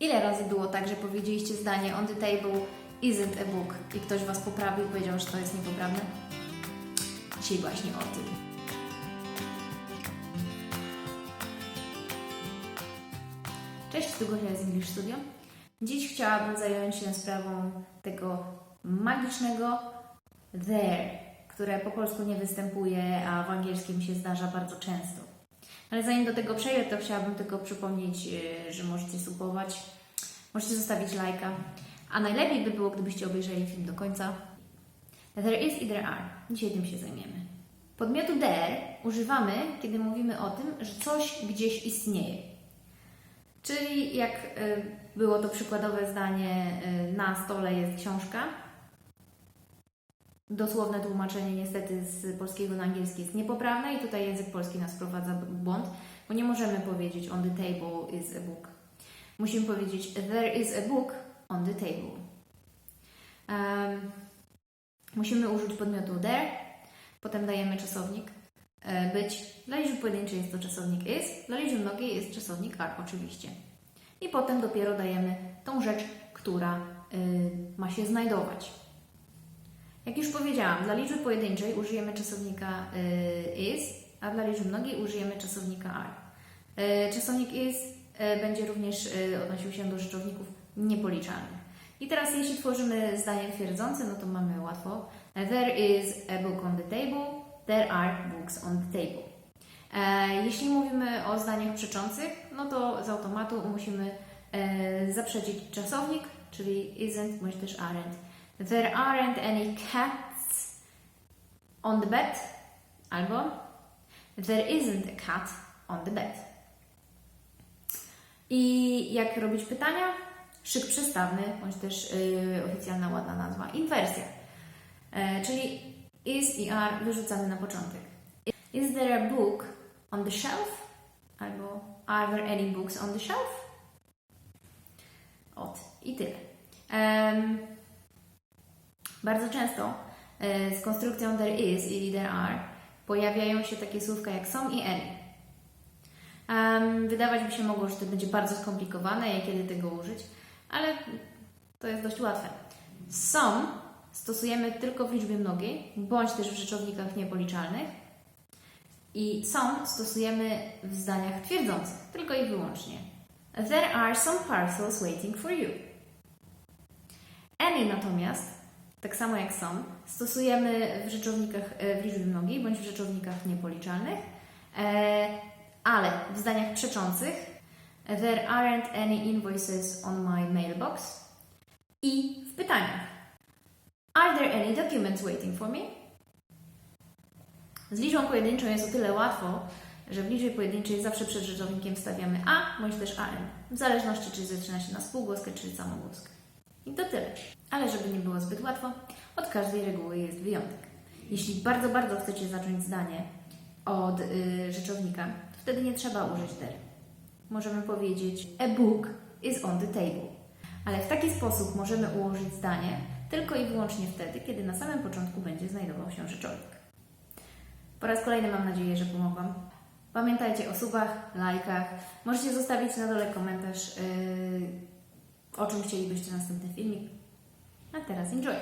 Ile razy było tak, że powiedzieliście zdanie on the table isn't a book i ktoś Was poprawił i powiedział, że to jest niepoprawne? Dzisiaj właśnie o tym. Cześć, tu Gosia z English Studio. Dziś chciałabym zająć się sprawą tego magicznego there, które po polsku nie występuje, a w angielskim się zdarza bardzo często. Ale zanim do tego przejdę, to chciałabym tylko przypomnieć, yy, że możecie subować, możecie zostawić lajka, a najlepiej by było, gdybyście obejrzeli film do końca. There is i there are. Dzisiaj tym się zajmiemy. Podmiotu there używamy, kiedy mówimy o tym, że coś gdzieś istnieje. Czyli jak y, było to przykładowe zdanie, y, na stole jest książka. Dosłowne tłumaczenie niestety z polskiego na angielski jest niepoprawne i tutaj język polski nas wprowadza w błąd, bo nie możemy powiedzieć on the table is a book. Musimy powiedzieć there is a book on the table. Em, musimy użyć podmiotu there, potem dajemy czasownik e, być. Dla liczby pojedynczej jest to czasownik is, dla liczby mnogiej jest czasownik are oczywiście. I potem dopiero dajemy tą rzecz, która y, ma się znajdować. Jak już powiedziałam, dla liczby pojedynczej użyjemy czasownika y, is, a dla liczby mnogiej użyjemy czasownika are. Y, czasownik is y, będzie również odnosił się do rzeczowników niepoliczalnych. I teraz jeśli tworzymy zdanie twierdzące, no to mamy łatwo. There is a book on the table. There are books on the table. E, Jeśli mówimy o zdaniach przeczących, no to z automatu musimy e, zaprzeczyć czasownik, czyli isn't bądź też aren't. There aren't any cats on the bed albo there isn't a cat on the bed. I jak robić pytania? Szyk przestawny, bądź też y, oficjalna ładna nazwa, inwersja. E, czyli is i are wyrzucamy na początek. Is there a book on the shelf? Albo are there any books on the shelf? Ot i tyle. Bardzo często e, z konstrukcją there is i there are pojawiają się takie słówka jak są i any. Em, wydawać by się mogło, że to będzie bardzo skomplikowane i kiedy tego użyć, ale to jest dość łatwe. Some stosujemy tylko w liczbie mnogiej, bądź też w rzeczownikach niepoliczalnych. I some stosujemy w zdaniach twierdzących, tylko i wyłącznie. There are some parcels waiting for you. Any natomiast, tak samo jak some, stosujemy w rzeczownikach e, w liczbie mnogiej, bądź w rzeczownikach niepoliczalnych, e, ale w zdaniach przeczących There aren't any invoices on my mailbox i w pytaniach Are there any documents waiting for me? Z liczbą pojedynczą jest o tyle łatwo, że w liczbie pojedynczej zawsze przed rzeczownikiem stawiamy a bądź też am, w zależności czy zaczyna się na spółgłoskę czy samogłoskę. I to tyle. Ale żeby nie było zbyt łatwo, od każdej reguły jest wyjątek. Jeśli bardzo, bardzo chcecie zacząć zdanie od y, rzeczownika, to wtedy nie trzeba użyć there. Możemy powiedzieć a book is on the table. Ale w taki sposób możemy ułożyć zdanie tylko i wyłącznie wtedy, kiedy na samym początku będzie znajdował się rzeczownik. Po raz kolejny mam nadzieję, że pomogłam. Pamiętajcie o subach, lajkach. Możecie zostawić na dole komentarz, yy, o czym chcielibyście następny filmik. A teraz enjoy!